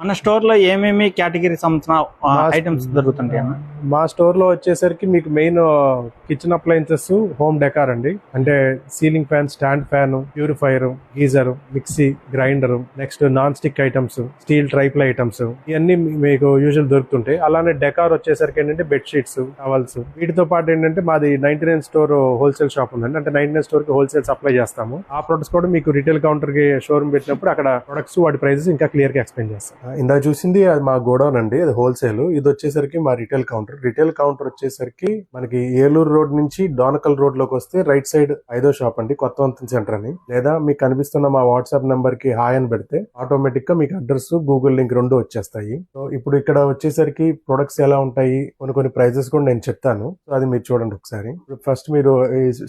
మన స్టోర్లో ఏమేమి కేటగిరీ సంబంధించిన ఐటమ్స్ దొరుకుతుంటాయి అన్న? మా స్టోర్లో వచ్చేసరికి మీకు main kitchen appliances home decor అండి. అంటే ceiling fan stand fan purifier geyser mixie grinder next non stick items steel triply items ఇవన్నీ మీకు యూజువల్ దొరుకుతుంటాయి. అలానే డెకార్ వచ్చేసరికి ఏంటంటే బెడ్ షీట్స్ టవల్స్ వీటితో పాటు ఏంటంటే మాది ninety nine store wholesale shop ఉందండి. అంటే నైన్టీ నైన్ స్టోర్కి హోల్సేల్ సప్లై చేస్తాము. ఆ ప్రొడక్ట్స్ కూడా మీకు రిటైల్ కౌంటర్కి షోరూమ్ పెట్టినప్పుడు అక్కడ ప్రొడక్ట్స్ వాటి ప్రైసెస్ ఇంకా క్లియర్గా ఎక్స్ప్లెయిన్ ఎస్ ఇందా చూసింది అది మా గోడౌన్ అండి అది హోల్సేల్ ఇది వచ్చేసరికి మా రిటైల్ కౌంటర్ రిటైల్ కౌంటర్ వచ్చేసరికి మనకి ఏలూరు రోడ్ నుంచి డోనకల్ రోడ్లోకి వస్తే రైట్ సైడ్ ఐదో షాప్ అండి కొత్త వంతెన సెంటర్ అని. లేదా మీకు కనిపిస్తున్న మా వాట్సాప్ నెంబర్కి హాయ్ అని పెడితే ఆటోమేటిక్గా మీకు అడ్రస్ గూగుల్ లింక్ రెండు వచ్చేస్తాయి. సో ఇప్పుడు ఇక్కడ వచ్చేసరికి ప్రొడక్ట్స్ ఎలా ఉంటాయి కొన్ని కొన్ని ప్రైజెస్ కూడా నేను చెప్తాను. సో అది మీరు చూడండి ఒకసారి. ఫస్ట్ మీరు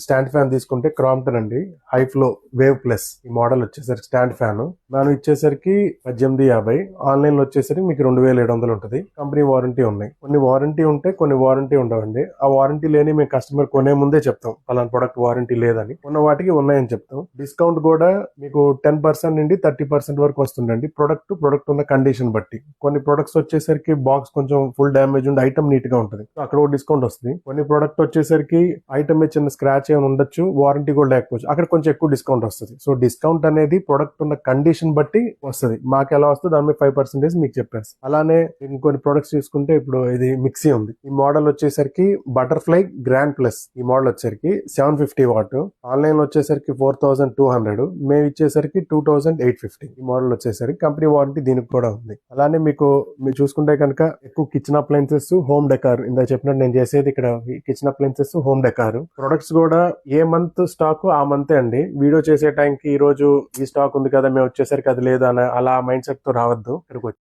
స్టాండ్ ఫ్యాన్ తీసుకుంటే క్రాంప్టన్ అండి హై ఫ్లో వేవ్ ప్లస్ ఈ మోడల్ వచ్చేసరికి స్టాండ్ ఫ్యాన్ దాని ఇచ్చేసరికి పద్దెనిమిది యాభై ఆన్లైన్లో వచ్చేసరికి మీకు రెండు వేల ఏడు వందలు ఉంటుంది. కంపెనీ వారంటీ ఉన్నాయి. కొన్ని వారంటీ ఉంటే కొన్ని వారంటీ ఉండవండి. ఆ వారంటీ లేని మేము కస్టమర్ కొనే ముందే చెప్తాం పలానా ప్రొడక్ట్ వారంటీ లేదని. ఉన్న వాటికి ఉన్నాయని చెప్తాం. డిస్కౌంట్ కూడా మీకు టెన్ పర్సెంట్ నుండి థర్టీ పర్సెంట్ వరకు వస్తుందండి. ప్రొడక్ట్ ప్రొడక్ట్ ఉన్న కండిషన్ బట్టి. కొన్ని ప్రొడక్ట్స్ వచ్చేసరికి బాక్స్ కొంచెం ఫుల్ డ్యామేజ్ ఉండి ఐటమ్ నీట్గా ఉంటుంది. సో అక్కడ ఒక డిస్కౌంట్ వస్తుంది. కొన్ని ప్రొడక్ట్ వచ్చేసరికి ఐటమ్ చిన్న స్క్రాచ్ ఏమైనా ఉండొచ్చు వారంటీ కూడా లేకపోవచ్చు. అక్కడ కొంచెం ఎక్కువ డిస్కౌంట్ వస్తుంది. సో డిస్కౌంట్ అనేది ప్రొడక్ట్ ఉన్న కండిషన్ బట్టి వస్తుంది. మాకు ఎలా వస్తుంది దాని ఫైవ్ పర్సెంటేజ్ మీకు చెప్పేసి అలానే ఇంకొన్ని ప్రొడక్ట్స్ చూసుకుంటే ఇప్పుడు ఇది మిక్సీ ఉంది. ఈ మోడల్ వచ్చేసరికి బటర్ఫ్లై గ్రాండ్ ప్లస్ ఈ మోడల్ వచ్చేసరికి సెవెన్ ఫిఫ్టీ వాట్ ఆన్లైన్లో వచ్చేసరికి ఫోర్ థౌసండ్ టూ హండ్రెడ్ మేము ఇచ్చేసరికి టూ థౌసండ్ ఎయిట్ ఫిఫ్టీ ఈ మోడల్ వచ్చేసరికి కంపెనీ వారంటీ దీనికి కూడా ఉంది. అలానే మీకు మీరు చూసుకుంటే కనుక ఎక్కువ కిచెన్ అప్లయన్సెస్ హోమ్ డెకార్ ఇందా చెప్పినట్టు నేను చేసేది ఇక్కడ kitchen appliances home decor products కూడా ఏ మంత్ స్టాక్ ఆ మంతే అండి. వీడియో చేసే టైంకి ఈ రోజు ఈ స్టాక్ ఉంది కదా మేము వచ్చేసరికి అది లేదా అని అలా మైండ్ సెట్తో రావద్దు. ఇక్కడికి